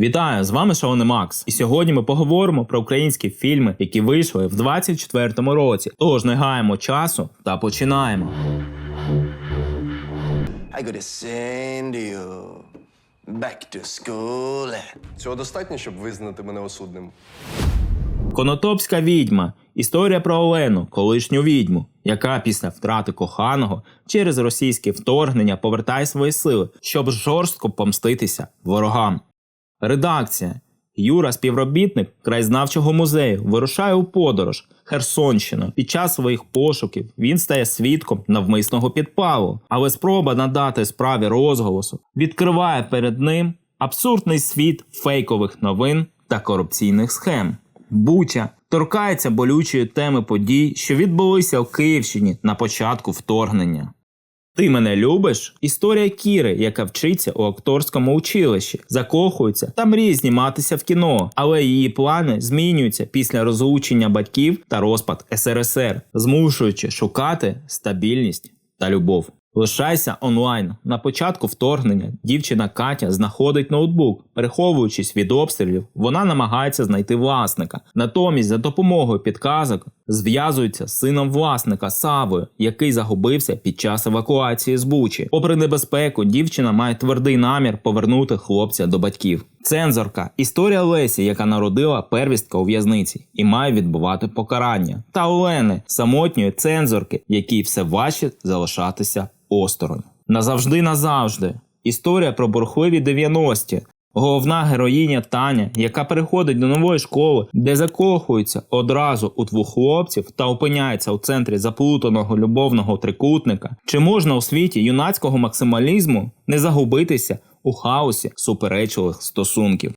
Вітаю, з вами Шалоне Макс. І сьогодні ми поговоримо про українські фільми, які вийшли в 24-му році. Тож не гаємо часу та починаємо. I gotta send you back to school. Цього достатньо, щоб визнати мене осудним. Конотопська відьма історія про Олену, колишню відьму, яка після втрати коханого через російське вторгнення повертає свої сили, щоб жорстко помститися ворогам. Редакція Юра, співробітник краєзнавчого музею, вирушає у подорож Херсонщину. Під час своїх пошуків він стає свідком навмисного підпалу, але спроба надати справі розголосу відкриває перед ним абсурдний світ фейкових новин та корупційних схем. Буча торкається болючої теми подій, що відбулися в Київщині на початку вторгнення. Ти мене любиш? Історія Кіри, яка вчиться у акторському училищі, закохується та мріє зніматися в кіно, але її плани змінюються після розлучення батьків та розпад СРСР, змушуючи шукати стабільність та любов. Лишайся онлайн. На початку вторгнення дівчина Катя знаходить ноутбук. Переховуючись від обстрілів, вона намагається знайти власника. Натомість, за допомогою підказок, зв'язується з сином власника Савою, який загубився під час евакуації з Бучі. Попри небезпеку, дівчина має твердий намір повернути хлопця до батьків. Цензорка історія Лесі, яка народила первістка у в'язниці і має відбувати покарання. Та Олени самотньої цензорки, якій все важче залишатися осторонь. Назавжди назавжди. Історія про бурхливі 90-ті. Головна героїня Таня, яка переходить до нової школи, де закохується одразу у двох хлопців та опиняється у центрі заплутаного любовного трикутника. Чи можна у світі юнацького максималізму не загубитися у хаосі суперечливих стосунків?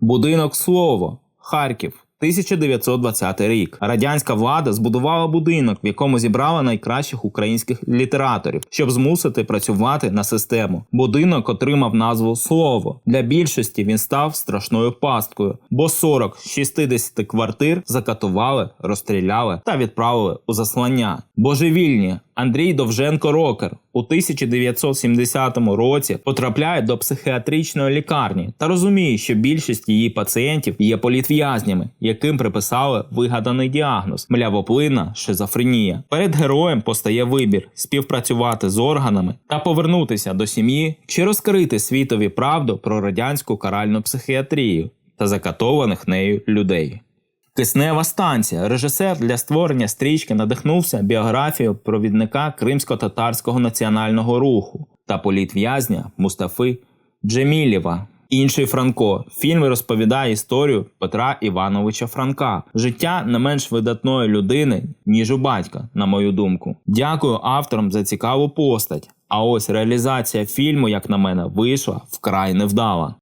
Будинок слово Харків. 1920 рік радянська влада збудувала будинок, в якому зібрала найкращих українських літераторів, щоб змусити працювати на систему. Будинок отримав назву Слово. Для більшості він став страшною пасткою, бо 40 з 60 квартир закатували, розстріляли та відправили у заслання. Божевільні Андрій Довженко Рокер у 1970 році потрапляє до психіатричної лікарні та розуміє, що більшість її пацієнтів є політв'язнями, яким приписали вигаданий діагноз млявоплинна шизофренія. Перед героєм постає вибір співпрацювати з органами та повернутися до сім'ї чи розкрити світові правду про радянську каральну психіатрію та закатованих нею людей. Киснева станція. Режисер для створення стрічки надихнувся біографією провідника кримсько-татарського національного руху та політв'язня Мустафи Джемілєва. Інший Франко. Фільм розповідає історію Петра Івановича Франка, життя не менш видатної людини, ніж у батька, на мою думку. Дякую авторам за цікаву постать. А ось реалізація фільму, як на мене, вийшла вкрай невдала.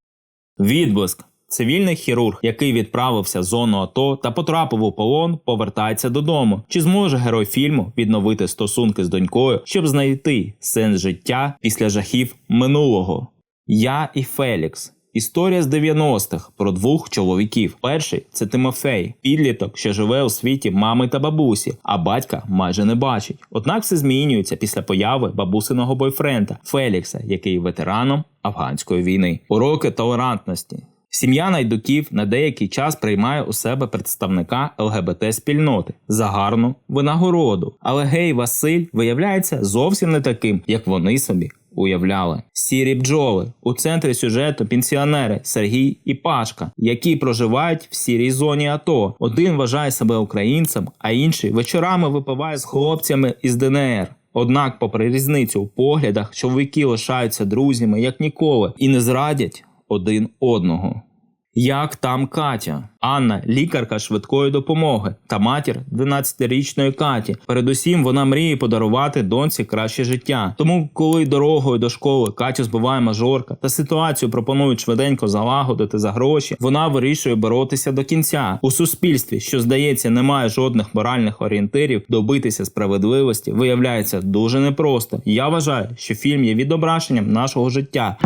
Відблиск. Цивільний хірург, який відправився в зону АТО та потрапив у полон, повертається додому. Чи зможе герой фільму відновити стосунки з донькою, щоб знайти сенс життя після жахів минулого? Я і Фелікс. Історія з 90-х про двох чоловіків. Перший це Тимофей, підліток, що живе у світі мами та бабусі, а батька майже не бачить. Однак все змінюється після появи бабусиного бойфренда Фелікса, який ветераном афганської війни. Уроки толерантності. Сім'я найдуків на деякий час приймає у себе представника ЛГБТ спільноти за гарну винагороду. Але гей Василь виявляється зовсім не таким, як вони собі уявляли. Сірі бджоли у центрі сюжету пенсіонери Сергій і Пашка, які проживають в сірій зоні АТО. Один вважає себе українцем, а інший вечорами випиває з хлопцями із ДНР. Однак, попри різницю у поглядах, чоловіки лишаються друзями як ніколи і не зрадять один одного. Як там Катя? Анна, лікарка швидкої допомоги та матір 12-річної Каті. Передусім, вона мріє подарувати доньці краще життя. Тому, коли дорогою до школи Катю збиває мажорка та ситуацію пропонують швиденько залагодити за гроші, вона вирішує боротися до кінця у суспільстві, що здається, не має жодних моральних орієнтирів, добитися справедливості виявляється дуже непросто. Я вважаю, що фільм є відображенням нашого життя.